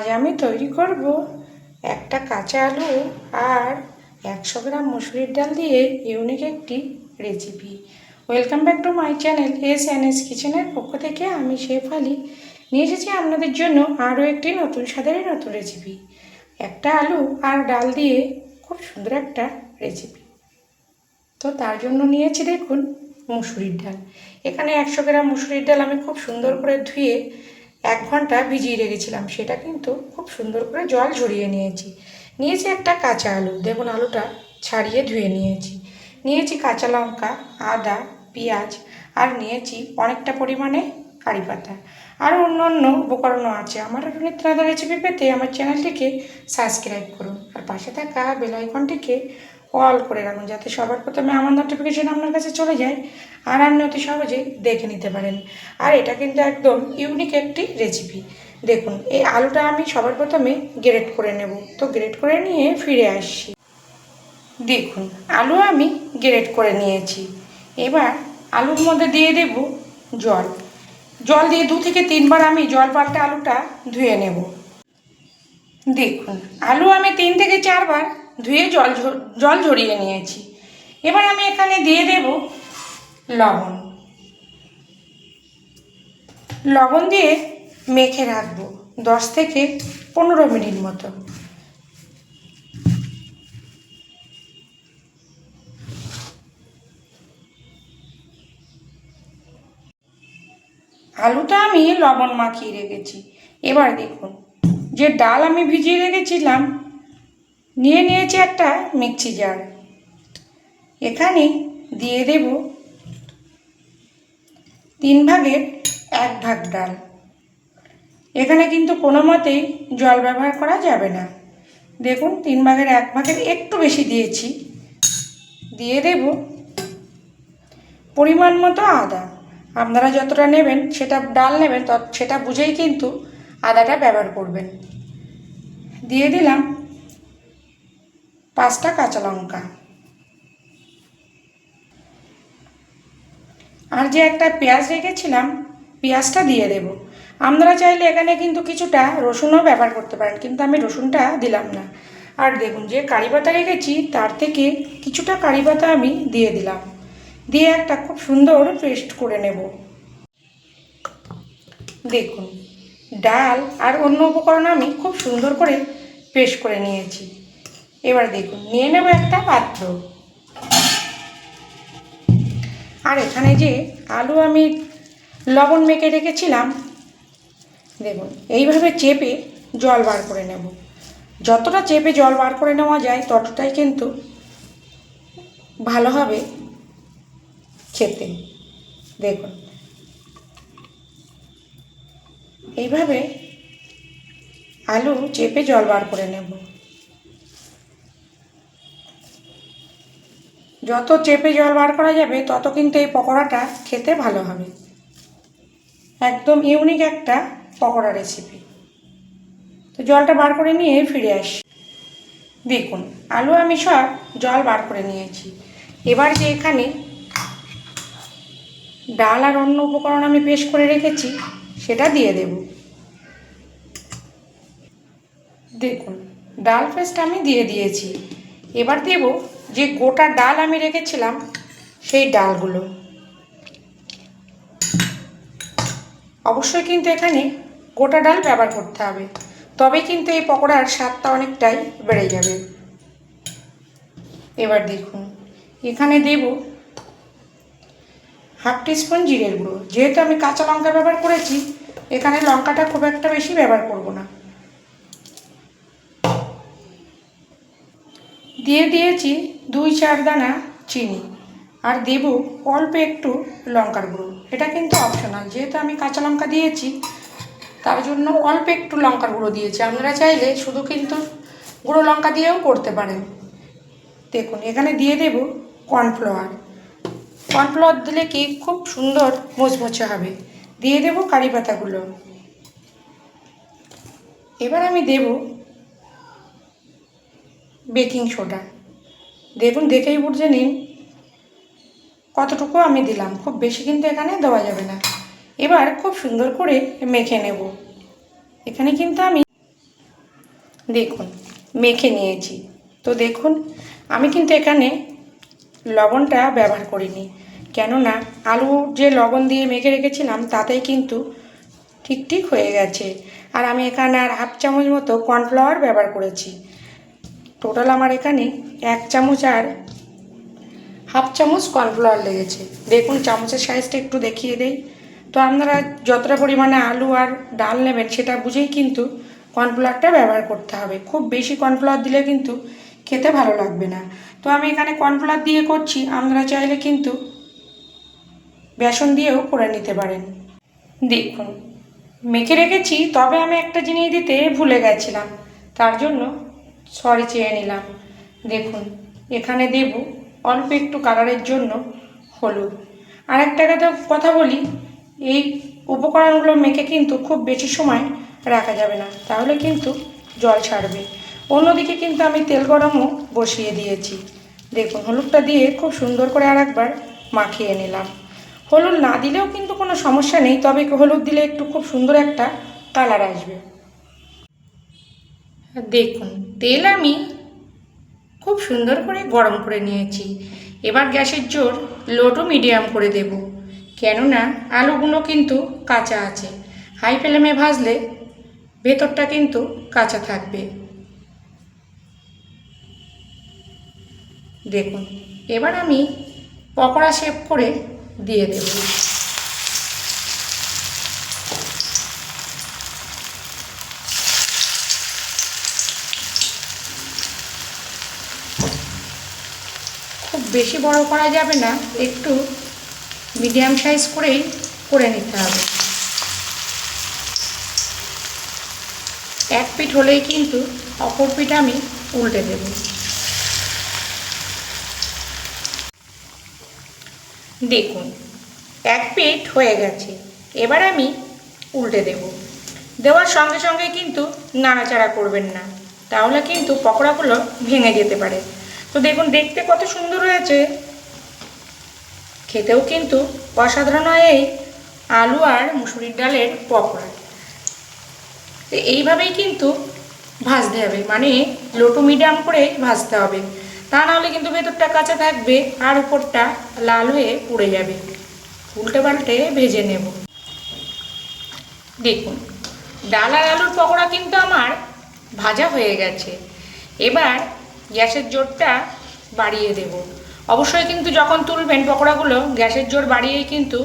আজ আমি তৈরি করব একটা কাঁচা আলু আর একশো গ্রাম মুসুরির ডাল দিয়ে ইউনিক একটি recipe welcome back to my channel S N S কিচেনের পক্ষ থেকে আমি শেফ আলি নিয়ে এসেছি আপনাদের জন্য আরও একটি নতুন স্বাদের নতুন রেসিপি একটা আলু আর ডাল দিয়ে খুব সুন্দর একটা রেসিপি তো তার জন্য নিয়েছি দেখুন মুসুরির ডাল। এখানে একশো গ্রাম মুসুরির ডাল আমি খুব সুন্দর করে ধুয়ে এক ঘণ্টা ভিজিয়ে রেখেছিলাম, সেটা কিন্তু খুব সুন্দর করে জল ঝরিয়ে নিয়েছি। নিয়েছি একটা কাঁচা আলু, দেখুন আলুটা ছাড়িয়ে ধুয়ে নিয়েছি। নিয়েছি কাঁচা লঙ্কা, আদা, পেঁয়াজ, আর নিয়েছি অনেকটা পরিমাণে কারি পাতা। আরও অন্য অন্য উপকরণও আছে। আমার নিত্য রেসিপি পেতে আমার চ্যানেলটিকে সাবস্ক্রাইব করুন। আর পাশে থাকা বেল আইকনটিকে অল করে রাখুন যাতে সবার প্রথমে আমার নোটিফিকেশন আপনার কাছে চলে যায় আর আপনি অতি সহজেই দেখে নিতে পারেন। আর এটা কিন্তু একদম ইউনিক একটি রেসিপি দেখুন, এই আলুটা আমি সবার প্রথমে গ্রেট করে নেব। তো গ্রেট করে নিয়ে ফিরে আসছি। দেখুন, আলু আমি গ্রেট করে নিয়েছি। এবার আলুর মধ্যে দিয়ে দেব জল। জল দিয়ে দু থেকে তিনবার আমি জল পাল্টে আলুটা ধুয়ে নেব। দেখুন, আলু আমি তিন থেকে চারবার ধুয়ে জল জল ঝরিয়ে নিয়েছি। এবার আমি এখানে দিয়ে দেব লবণ। লবণ দিয়ে মেখে রাখব দশ থেকে পনেরো মিনিট মতো। আলুটা আমি লবণ মাখিয়ে রেখেছি। এবার দেখুন, যে ডাল আমি ভিজিয়ে রেখেছিলাম নিয়ে নিয়েছি একটা মিক্সি জার এখানে দিয়ে দেব তিন ভাগের এক ভাগ ডাল। এখানে কিন্তু কোনো মতেই জল ব্যবহার করা যাবে না। দেখুন, তিন ভাগের এক ভাগের একটু বেশি দিয়েছি। দিয়ে দেব পরিমাণ মতো আদা। আপনারা যতটা নেবেন, সেটা ডাল নেবেন, তত সেটা বুঝেই কিন্তু আদাটা ব্যবহার করবেন। দিয়ে দিলাম পাঁচটা কাঁচা লঙ্কা। আর যে একটা পেঁয়াজ রেখেছিলাম, পেঁয়াজটা দিয়ে দেব। আপনারা চাইলে এখানে কিন্তু কিছুটা রসুনও ব্যবহার করতে পারেন, কিন্তু আমি রসুনটা দিলাম না। আর দেখুন, যে কারি পাতা রেখেছি, তার থেকে কিছুটা কারি পাতা আমি দিয়ে দিলাম। দিয়ে একটা খুব সুন্দর পেস্ট করে নেব। দেখুন, ডাল আর অন্য উপকরণ আমি খুব সুন্দর করে পেস্ট করে নিয়েছি। এবার দেখুন, নিয়ে নেব একটা পাত্র। আর এখানে যে আলু আমি লবণ মেখে রেখেছিলাম, দেখুন, এইভাবে চেপে জল বার করে নেব। যতটা চেপে জল বার করে নেওয়া যায়, ততটাই কিন্তু ভালো হবে খেতে। দেখুন, এইভাবে আলু চেপে জল বার করে নেব। যত চেপে জল বার করা যাবে, তত কিন্তু এই পকোড়াটা খেতে ভালো হবে। একদম ইউনিক একটা পকোড়া রেসিপি তো জলটা বার করে নিয়ে ফিরে আসি। দেখুন, আলু, আমি সব জল বার করে নিয়েছি। এবার যে এখানে ডাল আর অন্য উপকরণ আমি পেস্ট করে রেখেছি, সেটা দিয়ে দেব। দেখুন, ডাল পেস্ট আমি দিয়ে দিয়েছি। এবার দেব যে গোটা ডাল আমি রেখেছিলাম, সেই ডালগুলো। অবশ্যই কিন্তু এখানে গোটা ডাল ব্যবহার করতে হবে। তবে কিন্তু এই পকোড়ার স্বাদটা অনেকটাই বেড়ে যাবে। এবার দেখুন, এখানে দেব হাফ টিস্পুন জিরের গুঁড়ো। যেহেতু আমি কাঁচা লঙ্কা ব্যবহার করেছি, এখানে লঙ্কাটা খুব একটা বেশি ব্যবহার করব না। দিয়ে দিয়েছি দুই চার দানা চিনি আর দেব অল্প একটু লঙ্কার গুঁড়ো। এটা কিন্তু অপশনাল যেহেতু আমি কাঁচা লঙ্কা দিয়েছি, তার জন্য অল্প একটু লঙ্কার গুঁড়ো দিয়েছি। আপনারা চাইলে শুধু কিন্তু গুঁড়ো লঙ্কা দিয়েও করতে পারেন। দেখুন, এখানে দিয়ে দেব কর্নফ্লাওয়ার কর্নফ্লাওয়ার দিলে কি খুব সুন্দর মুচমুচে হবে। দিয়ে দেব কারি পাতাগুলো। এবার আমি দেব বেকিং সোডা। দেখুন, দেখেই বুঝে নিন কতটুকু আমি দিলাম। খুব বেশি কিন্তু এখানে দেওয়া যাবে না। এবার খুব সুন্দর করে মেখে নেব। এখানে কিন্তু আমি দেখুন, মেখে নিয়েছি। তো দেখুন, আমি কিন্তু এখানে লবণটা ব্যবহার করিনি। কেননা আলু যে লবণ দিয়ে মেখে রেখেছিলাম, তাতেই কিন্তু ঠিক ঠিক হয়ে গেছে। আর আমি এখানে আর হাফ চামচ মতো কর্নফ্লাওয়ার ব্যবহার করেছি। টোটাল আমার এখানে এক চামচ আর হাফ চামচ কর্নফ্লাওয়ার লেগেছে। দেখুন চামচের সাইজটা একটু দেখিয়ে দেই। তো আপনারা যতটা পরিমাণে আলু আর ডাল নেবেন সেটা বুঝেই কিন্তু কর্নফ্লাওয়ারটা ব্যবহার করতে হবে। খুব বেশি কর্নফ্লাওয়ার দিলে কিন্তু খেতে ভালো লাগবে না। তো আমি এখানে কর্নফ্লাওয়ার দিয়ে করছি। আপনারা চাইলে কিন্তু বেসন দিয়েও করে নিতে পারেন। দেখুন, মেখে রেখেছি, তবে আমি একটা জিনিস দিতে ভুলে গেছিলাম। তার জন্য সরি চেয়ে নিলাম। দেখুন, এখানে দেব অল্প একটু কালারের জন্য হলুদ। আর একটা কথা কথা বলি, এই উপকরণগুলো মেখে কিন্তু খুব বেশি সময় রাখা যাবে না। তাহলে কিন্তু জল ছাড়বে। অন্যদিকে কিন্তু আমি তেল গরমও বসিয়ে দিয়েছি। দেখুন, হলুদটা দিয়ে খুব সুন্দর করে আর একবার মাখিয়ে নিলাম। হলুদ না দিলেও কিন্তু কোনো সমস্যা নেই, তবে হলুদ দিলে একটু খুব সুন্দর একটা কালার আসবে। দেখুন, তেল আমি খুব সুন্দর করে গরম করে নিয়েছি। এবার গ্যাসের জোর লো মিডিয়াম করে দেব। কেননা আলুগুলো কিন্তু কাঁচা আছে। হাই ফ্লেমে ভাজলে ভেতরটা কিন্তু কাঁচা থাকবে। দেখুন, এবার আমি পকোড়া শেপ করে দিয়ে দেব। বেশি বড় করা যাবে না, একটু মিডিয়াম সাইজ করেই করে নিতে হবে। এক পিঠ হলেই কিন্তু অপর পিঠ আমি উল্টে দেব। দেখুন, এক পিঠ হয়ে গেছে, এবার আমি উল্টে দেব। দেওয়ার সঙ্গে সঙ্গে কিন্তু নাড়াচাড়া করবেন না, তাহলে কিন্তু পকোড়াগুলো ভেঙে যেতে পারে। তো দেখুন, দেখতে কত সুন্দর হয়েছে। খেতেও কিন্তু অসাধারণ হয় এই আলু আর মুসুরির ডালের পকোড়া। তো এইভাবেই কিন্তু ভাজতে হবে মানে লো টু মিডিয়াম করে ভাজতে হবে। তা নাহলে কিন্তু ভেতরটা কাঁচা থাকবে আর উপরটা লাল হয়ে পুড়ে যাবে। উল্টে পাল্টে ভেজে নেব। দেখুন, ডাল আর আলুর পকোড়া কিন্তু আমার ভাজা হয়ে গেছে। এবার গ্যাসের জোরটা বাড়িয়ে দেব। অবশ্যই কিন্তু যখন তুলবেন পকোড়াগুলো, গ্যাসের জোর বাড়িয়েই কিন্তু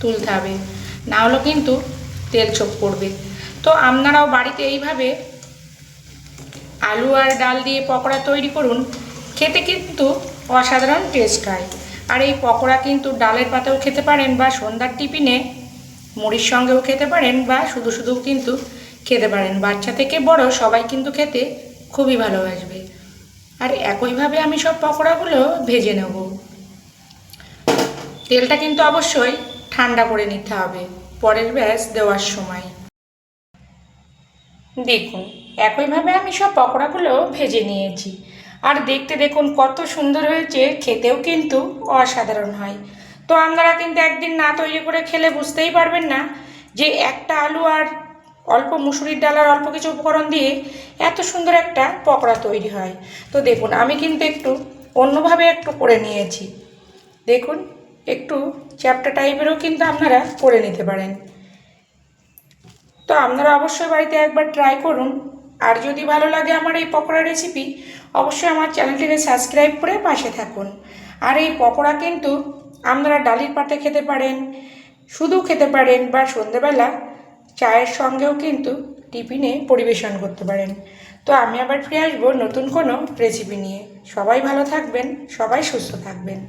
তুলতে হবে। না হলে কিন্তু তেল ছোপ করবে তো আপনারাও বাড়িতে এইভাবে আলু আর ডাল দিয়ে পকোড়া তৈরি করুন। খেতে কিন্তু অসাধারণ টেস্ট হয়। আর এই পকোড়া কিন্তু ডালের পাতাও খেতে পারেন বা সন্ধ্যার টিফিনে মুড়ির সঙ্গেও খেতে পারেন বা শুধু শুধু কিন্তু খেতে পারেন। বাচ্চা থেকে বড় সবাই কিন্তু খেতে খুবই ভালোবাসবে। আর একইভাবে আমি সব পকোড়াগুলো ভেজে নেব। তেলটা কিন্তু অবশ্যই ঠান্ডা করে নিতে হবে পরের ব্যাস দেওয়ার সময়। দেখুন, একইভাবে আমি সব পকোড়াগুলো ভেজে নিয়েছি। আর দেখতে দেখুন কত সুন্দর হয়েছে, খেতেও কিন্তু অসাধারণ হয়। তো আপনারা কিন্তু একদিন না তৈরি করে খেলে বুঝতেই পারবেন না যে একটা আলু আর অল্প মুসুরির ডাল আর অল্প কিছু উপকরণ দিয়ে এত সুন্দর একটা পকোড়া তৈরি হয়। তো দেখুন, আমি কিন্তু একটু অন্যভাবে একটু করে নিয়েছি। দেখুন, একটু চ্যাপটা টাইপেরও কিন্তু আপনারা করে নিতে পারেন। তো আপনারা অবশ্যই বাড়িতে একবার ট্রাই করুন। আর যদি ভালো লাগে আমার এই পকোড়া রেসিপি, অবশ্যই আমার চ্যানেলটিকে সাবস্ক্রাইব করে পাশে থাকুন। আর এই পকোড়া কিন্তু আপনারা ডালির পাতে খেতে পারেন, শুধু খেতে পারেন বা সন্ধেবেলা চায়ের সঙ্গেও কিন্তু টিফিনে পরিবেশন করতে পারেন। তো আমি আবার ফিরে আসব নতুন কোনো রেসিপি নিয়ে। সবাই ভালো থাকবেন, সবাই সুস্থ থাকবেন।